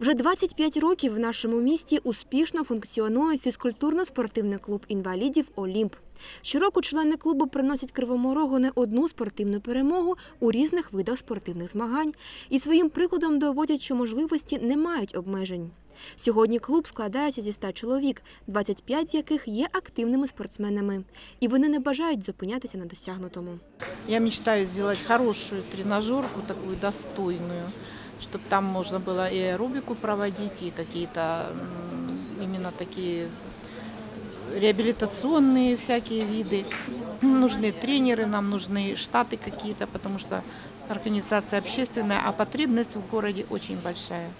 Вже 25 років в нашому місті успішно функціонує фізкультурно-спортивний клуб інвалідів Олімп. Щороку члени клубу приносять Кривому Рогу не одну спортивну перемогу у різних видах спортивних змагань і своїм прикладом доводять, що можливості не мають обмежень. Сьогодні клуб складається зі 100 чоловік, 25 з яких є активними спортсменами, і вони не бажають зупинятися на досягнутому. Я мечтаю сделать хорошую тренажерку, такую достойную, чтобы там можно было и аэробику проводить, и какие-то именно такие реабилитационные всякие виды. Нужны тренеры, нам нужны штаты какие-то, потому что организация общественная, а потребность в городе очень большая.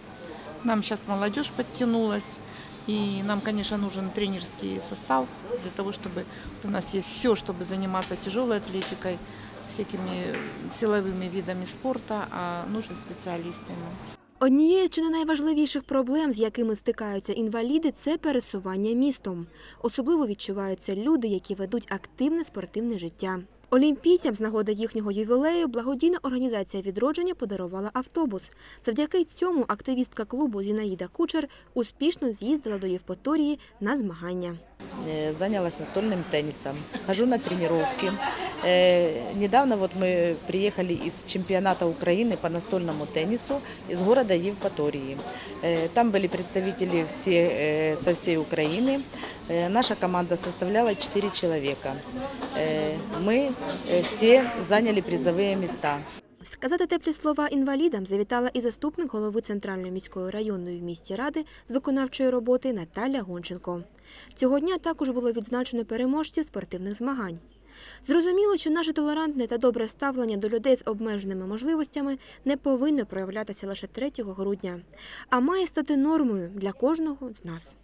Нам сейчас молодежь подтянулась, и нам, конечно, нужен тренерский состав для того, чтобы у нас есть все, чтобы заниматься тяжелой атлетикой, всякими силовыми видами спорта, а нужны специалисты. нам. Однією чи не найважливіших проблем, з якими стикаються інваліди, це пересування містом. Особливо відчуваються люди, які ведуть активне спортивне життя. Олімпійцям з нагоди їхнього ювілею благодійна організація відродження подарувала автобус. Завдяки цьому активістка клубу Зінаїда Кучер успішно з'їздила до Євпаторії на змагання. Э, занялась настольным теннисом, хожу на тренировки. Э, Недавно вот мы приехали из чемпионата Украины по настольному теннису из города Евпатории. Э, Там были представители все, э, со всей Украины. Э, Наша команда составляла 4 человека. Э, Мы э, все заняли призовые места. Сказати теплі слова інвалідам завітала і заступник голови Центральної міської районної в місті ради з виконавчої роботи Наталя Гонченко. Цього дня також було відзначено переможців спортивних змагань. Зрозуміло, що наше толерантне та добре ставлення до людей з обмеженими можливостями не повинно проявлятися лише 3 грудня, а має стати нормою для кожного з нас.